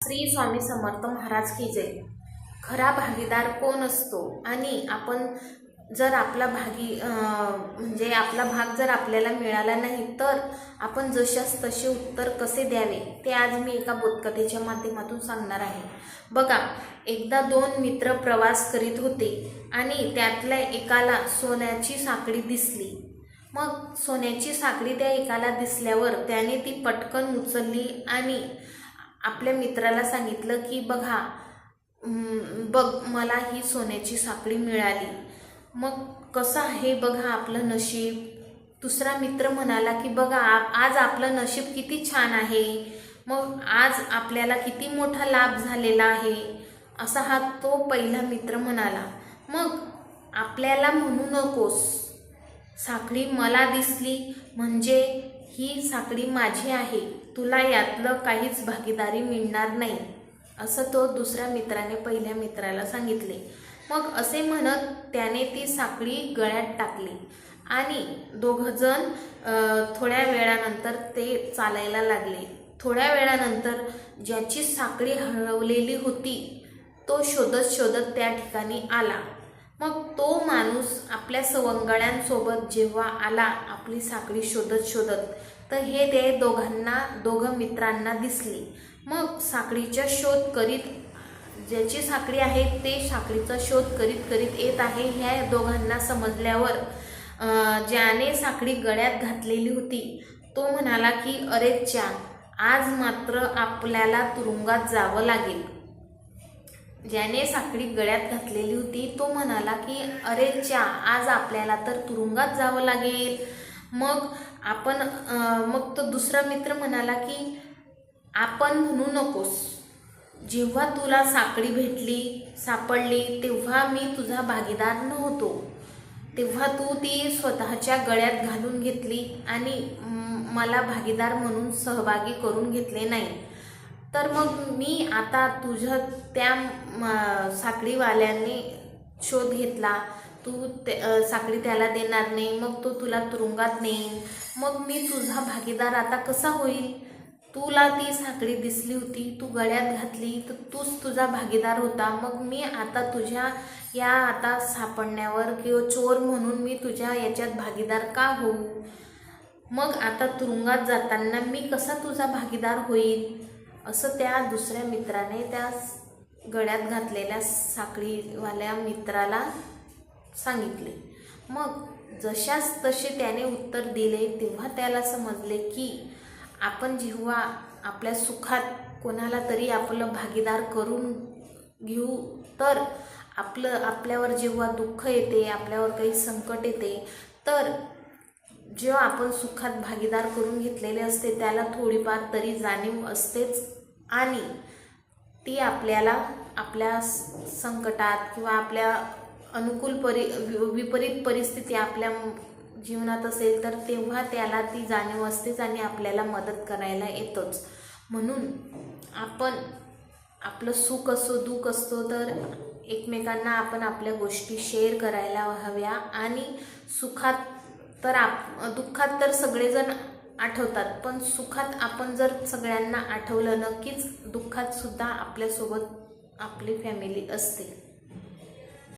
श्री स्वामी समर्थ महाराज की जय. खरा भागीदार कोण असतो? आणि आपण जर आपला भागी म्हणजे आपला भाग जर आपल्याला मिळाला नाही तर आपण जशास तसे उत्तर कसे द्यावे? ते आज मी एका बोधकथेच्या माध्यमातून सांगणार आहे. बघा एकदा दोन मित्र प्रवास करीत होते आणि त्यातल्या एकाला सोन्याची साखळी दिसली. मग सोन्याची साखळी त्या एकाला दिसल्यावर त्याने ती पटकन उचलली आणि आपल्या मित्राला सांगितलं की बघा बघ मला ही सोन्याची साखळी मिळाली. मग कसं आहे बघा आपलं नशीब? दुसरा मित्र म्हणाला की बघा आज आपलं नशीब किती छान आहे. मग आज आपल्याला किती मोठा लाभ झालेला आहे. असा हा तो पहिला मित्र म्हणाला. मग आपल्याला म्हणू नकोस. साखळी मला दिसली. म्हणजे ही साखळी माझी आहे. तुला यातलं काहीच भागीदारी मिळणार नाही असं तो दुसऱ्या मित्राने पहिल्या मित्राला सांगितले. मग असे म्हणत त्याने ती साखळी गळ्यात टाकली आणि दोघंजण थोड्या वेळानंतर ते चालायला लागले. थोड्या वेळानंतर ज्याची साखळी हरवलेली होती तो शोधत शोधत त्या ठिकाणी आला. मग तो माणूस आपल्या सवंगड्यांसोबत जेव्हा आला आपली साखळी शोधत शोधत तर हे ते दोघांना दोघं मित्रांना दिसले. मग साखळीचा शोध करीत ज्याची साखळी आहे ते साखळीचा शोध करीत करीत येत आहे ह्या दोघांना समजल्यावर ज्याने साखळी गळ्यात घातलेली होती तो म्हणाला की अरे च्या आज मात्र आपल्याला तुरुंगात जावं लागेल. ज्याने साखळी गळ्यात घातलेली होती तो म्हणाला की अरे च्या आज आपल्याला तर तुरुंगात जावं लागेल. मग आपण मग तो दुसरा मित्र म्हणाला की आपण म्हणू नकोस. जेव्हा तुला साखळी भेटली सापडली तेव्हा मी तुझा भागीदार नव्हतो. तेव्हा तू ती स्वतःच्या गळ्यात घालून घेतली आणि मला भागीदार म्हणून सहभागी करून घेतले नाही. तर मग मी आता तुझ्या त्या म, साखळीवाल्याने शोध घेतला. तू ते साखळी त्याला देणार नाही मग तो तुला तुरुंगात नेईन. मग मी तुझा भागीदार आता कसा होईल? तुला ती साखळी दिसली होती तू गळ्यात घातली तर तूच तुझा भागीदार होता. मग मी आता तुझ्या या आता सापडण्यावर किंवा चोर म्हणून मी तुझ्या याच्यात भागीदार का होऊ? मग आता तुरुंगात जाताना मी कसा तुझा भागीदार होईल असं त्या दुसऱ्या मित्राने त्या गळ्यात घातलेल्या साखळीवाल्या मित्राला सांगितले. मग जशास तसे त्याने उत्तर दिले तेव्हा त्याला समजले की आपण जेव्हा आपल्या सुखात कोणाला तरी आपलं भागीदार करून घेऊ तर आपलं आपल्यावर जेव्हा दुःख येते आपल्यावर काही संकट येते तर जेव्हा आपण सुखात भागीदार करून घेतलेले असते त्याला थोडीफार तरी जाणीव असतेच आणि ती आपल्याला आपल्या संकटात किंवा आपल्या अनुकूल परि वि- विपरीत परिस्थिती आपल्या जीवनात असेल तर तेव्हा त्याला ती जाणीव असतेच आणि आपल्याला मदत करायला येतोच. म्हणून आपण आपलं सुख असो दुःख असतो तर एकमेकांना आपण आपल्या गोष्टी शेअर करायला हव्या. आणि सुखात तर आप दुःखात तर सगळेजण आठवतात पण सुखात आपण जर सगळ्यांना आठवलं नक्कीच दुःखात सुद्धा आपल्यासोबत आपली फॅमिली असते.